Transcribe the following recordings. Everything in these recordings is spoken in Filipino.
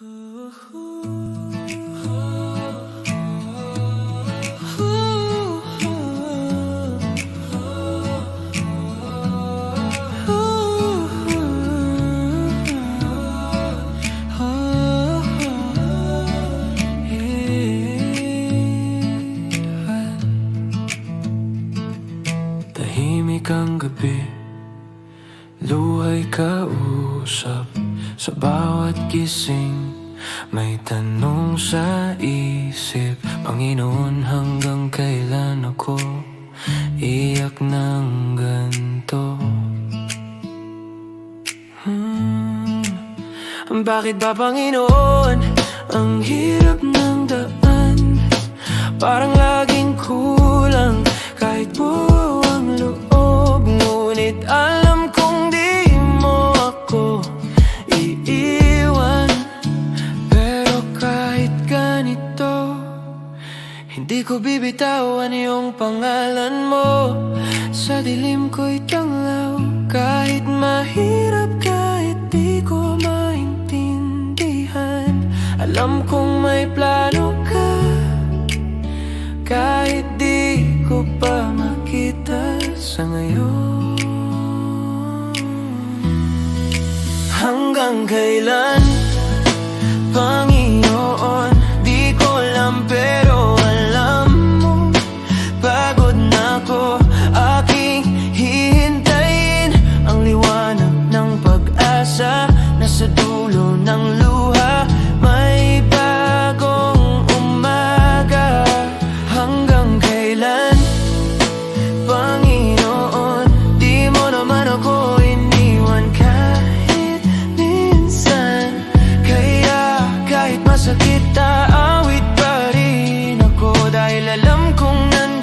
Tahimik ang gabi Luhay kausap Sa bawat gising May tanong sa isip Panginoon hanggang kailan ako Iyak ng ganto hmm. Bakit ba Panginoon Ang hirap ng daan Parang laging kulang Kahit buo Hindi ko bibitawan yung pangalan mo. Sa dilim ko'y tanglaw Kahit mahirap, kahit di ko maintindihan. Alam kong may plano ka kahit di ko pa makita sa ngayon. Hanggang kailan,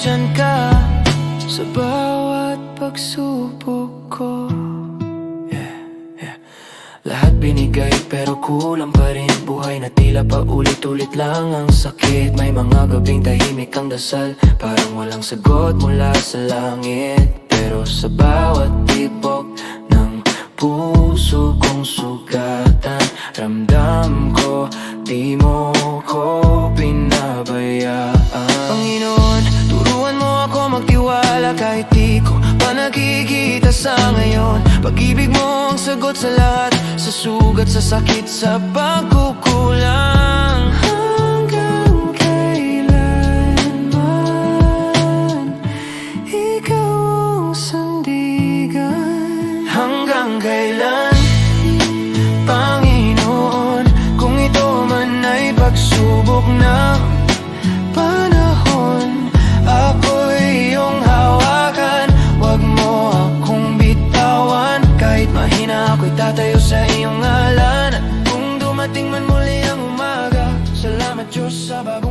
nandyan ka Sa bawat pagsubok ko. Yeah, yeah. Lahat binigay pero kulang pa rin Buhay na tila paulit-ulit lang ang sakit. May mga gabing tahimik ang dasal Parang walang sagot mula sa langit. Pero sa bawat tibok ng puso kong sugatan Ramdam ko, di mo magtiwala Kahit di ko pa sa ngayon. Pag-ibig mo ang sagot sa lahat Sa sugat, sa sakit, sa pagkukulang. Hanggang kailanman Ikaw ang sandigan. Hanggang kailan Panginoon Kung ito man ay pagsubok ng dumating man muli ang umaga. Salamat Diyos sa pag-asa